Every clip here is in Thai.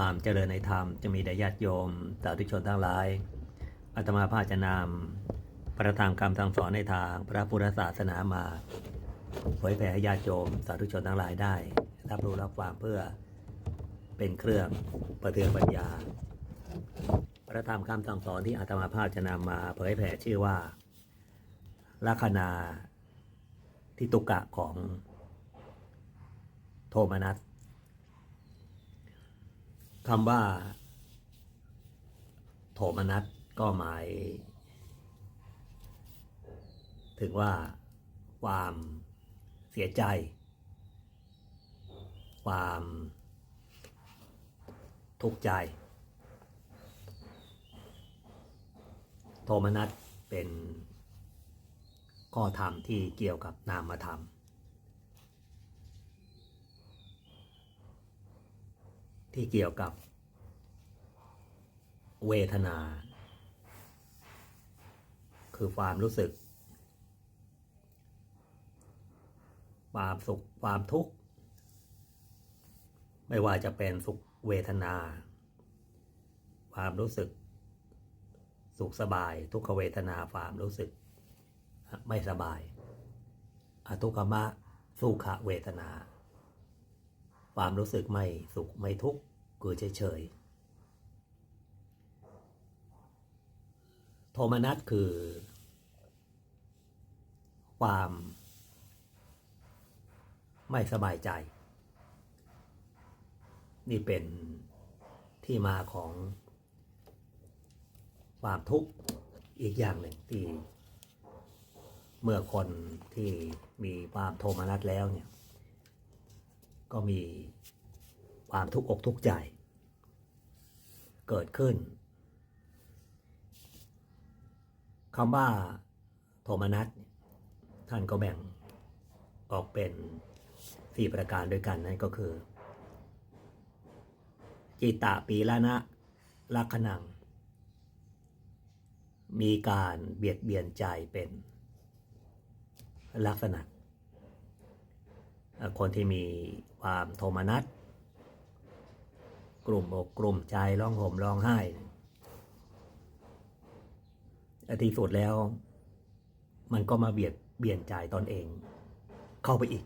ความเจริญในธรรมจะมีแด่ญาติโยมสาธุชนทั้งหลายอาตมาภาจะนำประธรรมคำสั่งสอนในทางพระพุทธศาสนามาเผยแผ่ให้ญาติโยมสาธุชนทั้งหลายได้ รับรู้รับฟังเพื่อเป็นเครื่องประเทืองปัญญาพระธรรมคำสั่งสอนที่อาตมาภาจะนำมาเผยแผ่ชื่อว่าลัคนาทิตุกะของโทมนัส คำว่า โทมนัสก็หมาย ถึงว่าความเสียใจ ความทุกข์ใจ โทมนัสเป็นข้อธรรมที่เกี่ยวกับนามธรรม ที่เกี่ยวกับ เวทนา คือความรู้สึก ความสุขความทุกข์ ไม่ว่าจะเป็นสุขเวทนา ความรู้สึก สุขสบาย ทุกขเวทนาความรู้สึก ไม่สบายอทุกขมะสุขเวทนา ความรู้สึกไม่สุขไม่ทุกข์คือเฉยๆโทมนัสคือ ความ ไม่สบายใจ นี่เป็นที่มาของความทุกข์อีกอย่างหนึ่งที่ เมื่อคนที่มีความโทมนัสแล้วเนี่ย ก็มีความทุกข์อกทุกข์ใจ เกิดขึ้นคำว่าโทมนัสท่านก็แบ่งออกเป็นสี่ประการด้วยกันนั่นก็คือ จิตตะปีละนะลักขณัง มีการเบียดเบียนใจเป็นลักษณะ คนที่มีความโทมนัสกลุ่มอกกลุ่มใจร้องห่มร้องไห้ที่สุดแล้ว มันก็มาเบียดเบียนใจตนเอง เข้าไปอีก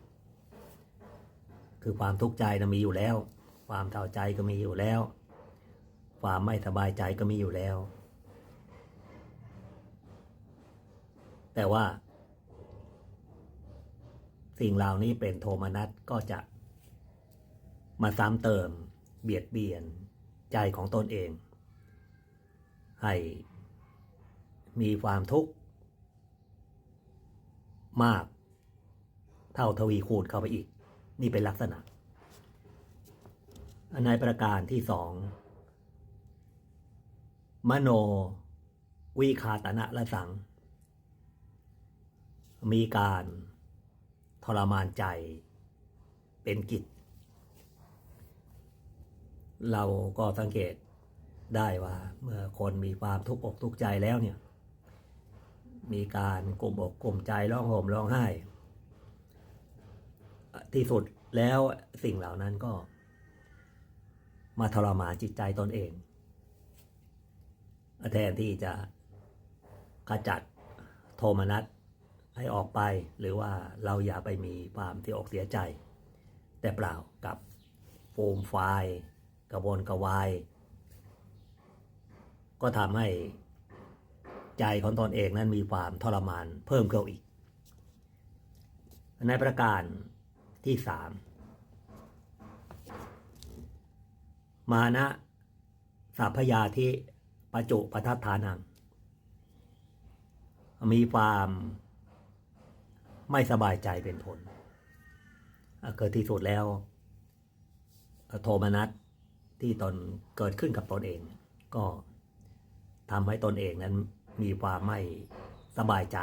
คือความทุกข์ใจนะมีอยู่แล้ว ความเท่าใจก็มีอยู่แล้ว ความไม่สบายใจก็มีอยู่แล้ว แต่ว่า สิ่งเหล่านี้เป็นโทมนัสก็จะมาซ้ำเติมเบียดเบียนใจของตนเอง ให้มีความทุกข์มากเท่าทวีคูณเข้าไปอีก นี่เป็นลักษณะอันในประการที่สองมโนวิคาตนะละสัง มีการ รมานใจ เป็นกิจ เราก็สังเกตได้ว่าเมื่อคนมีความทุกข์อกทุกข์ใจแล้วเนี่ย มีการกลุ่มอกกลุ่มใจร้องโหมร้องไห้ ที่สุดแล้วสิ่งเหล่านั้นก็ มาทรมานจิตใจตนเองแทนที่จะขจัดโทมนัส ให้ออกไปหรือว่าเราอย่าไปมีความที่อกเสียใจ แต่เปล่ากับโฟมไฟล์กระวนกระวาย ก็ทำให้ใจของตนเองนั้นมีความทรมานเพิ่มขึ้นอีก ในประการที่สามมานะสัพพยาที่ปจุปทัฏฐานัง มีความ ไม่สบายใจเป็นผล เกิดที่สุดแล้ว โทมนัสที่ตนเกิดขึ้นกับตนเอง ก็ทำให้ตนเองนั้นมีความไม่สบายใจ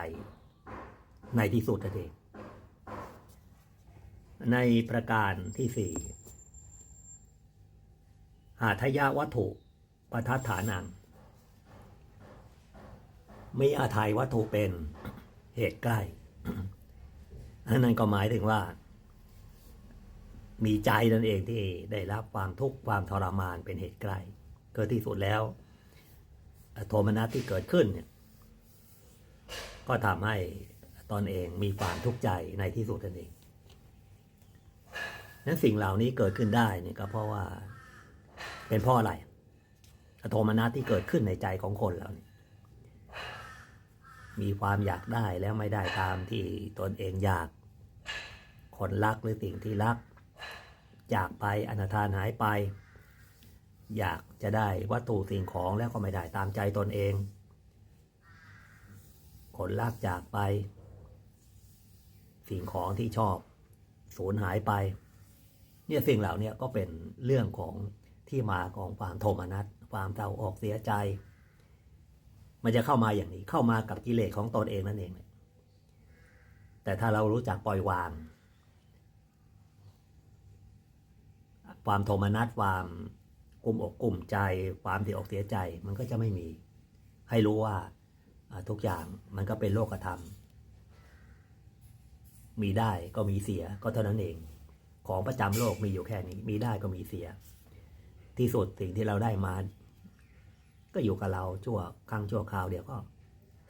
ในที่สุดนั่นเองในประการที่สี่หาทยาวัตถุปทัฏฐานัง มีอาทัยวัตถุเป็นเหตุใกล้ นนั้นก็หมายถึงว่า มีใจนั่นเองที่ได้รับความทุกข์ความทรมานเป็นเหตุใกล้ก็ที่สุดแล้ว โทมนัสที่เกิดขึ้นเนี่ยก็ทำให้ตนเองมีความทุกข์ใจในที่สุดนั่นเองนั้นสิ่งเหล่านี้เกิดขึ้นได้เนี่ยก็เพราะว่าเป็นเพราะอะไรโทมนัสที่เกิดขึ้นในใจของคนเราเนี่ยมีความอยากได้แล้วไม่ได้ตามที่ตนเองอยาก คนรักหรือสิ่งที่รัก จากไปอนาทานหายไป อยากจะได้วัตถุสิ่งของแล้วก็ไม่ได้ตามใจตนเอง คนรักจากไป สิ่งของที่ชอบสูญหายไป เนี่ยสิ่งเหล่านี้ก็เป็นเรื่องของที่มาของความโทมนัสความเศร้าออกเสียใจ มันจะเข้ามาอย่างนี้เข้ามากับกิเลสของตนเองนั่นเอง แต่ถ้าเรารู้จักปล่อยวาง ความโทมนัสความกุมอกกุมใจ ความเสียอกเสียใจมันก็จะไม่มี ให้รู้ว่าทุกอย่างมันก็เป็นโลกธรรม มีได้ก็มีเสียก็เท่านั้นเอง ของประจำโลกมีอยู่แค่นี้ มีได้ก็มีเสีย ที่สุดสิ่งที่เราได้มา ก็อยู่กับเราชั่วครั้งชั่วคราวเดียวก็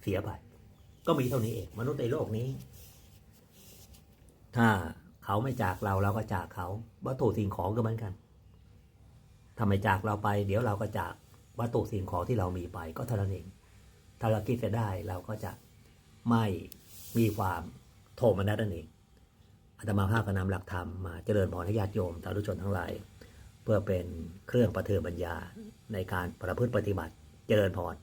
เสียไป ก็มีเท่านี้เอง มนุษย์ในโลกนี้ ถ้า เขาไม่จากเราเราก็จากเขา วัตถุสิ่งของก็เหมือนกันถ้าไมจากเราไป เดี๋ยวเราก็จากวัตถุสิ่งของที่เรามีไปก็เท่านั้นเอง ถ้าเราคิดจะได้เราก็จะไม่มีความโทมนัสนั่นเองอาตมาภาพก็นำหลักธรรมมาเจริญพรให้ญาติโยมสาธุชนทั้งหลาย เพื่อเป็นเครื่องประเทืองปัญญาในการประพฤติปฏิบัติเจริญพร